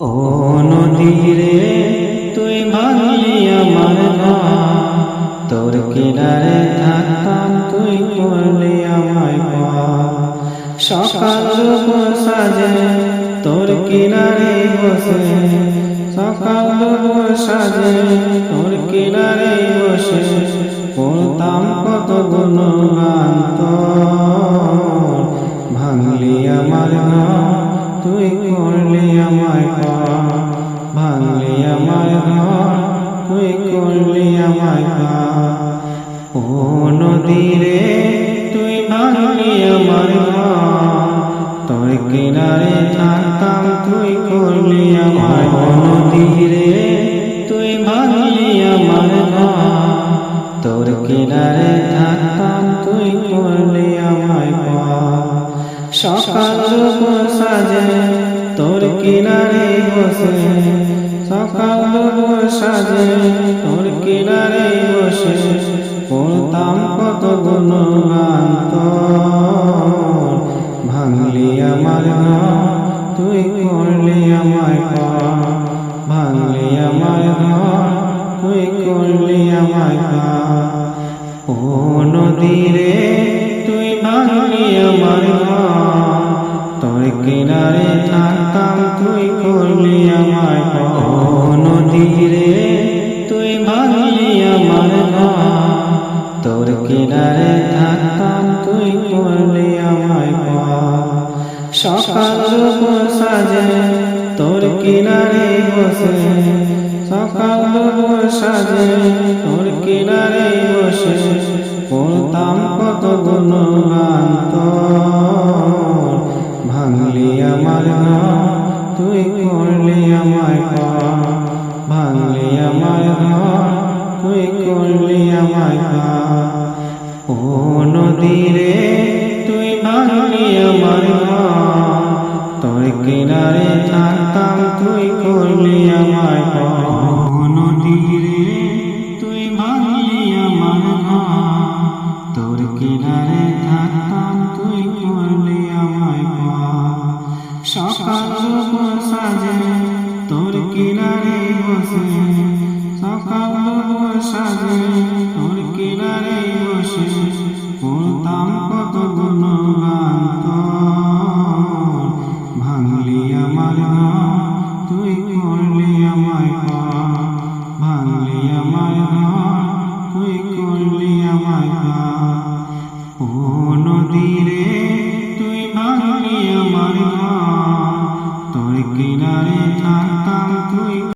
ও নদীরে তুই ভাঙলি আমার তোর কিনারে থাকতাম, তুই করলি আমায় পার। সকাল সাজে, তোর কিনারে বসে। সকাল সাজে, তোর কিনারে বসে। পড়তাম কত করলি আমায় ও নদীরে তুই ভাঙলি আমার ঘর তোর কিনারে থাকতাম তুই করলি আমায় ও নদীরে তুই ভাঙলি আমার ঘর তোর কিনারে থাকতাম তুই করলি আমায় পার সকাল সাজে তোর কিনারে বসে। সকাল সাজে কিনারে বসে পড়তাম কত গুণগান ভাঙলি আমার তুই করলি আমায় পার ভাঙলি আমার তুই করলি আমায় পার ও নদীরে তুই ভাঙলি আমার তোর কিনারে থাকতাম, তুই করলি আমায় তোর কিনারে থাকতাম, তুই করলি আমায় সকাল সাজে, তোর কিনারে বসে। সকাল সাজে, তোর কিনারে বসে। পড়তাম কত তোর ভাঙলি আমার তুই করলি আমায় ভাঙলি আমার তুই করলি আমায় ও নদীরে তুই ভাঙলি আমার তোর কিনারে থাকতাম, তুই করলি আমায় ও নদীরে তুই ভাঙলি আমার তোর কিনারে থাকতাম, তুই করলি আমায় সকাল সাজে, তোর কিনারে বসে। شجر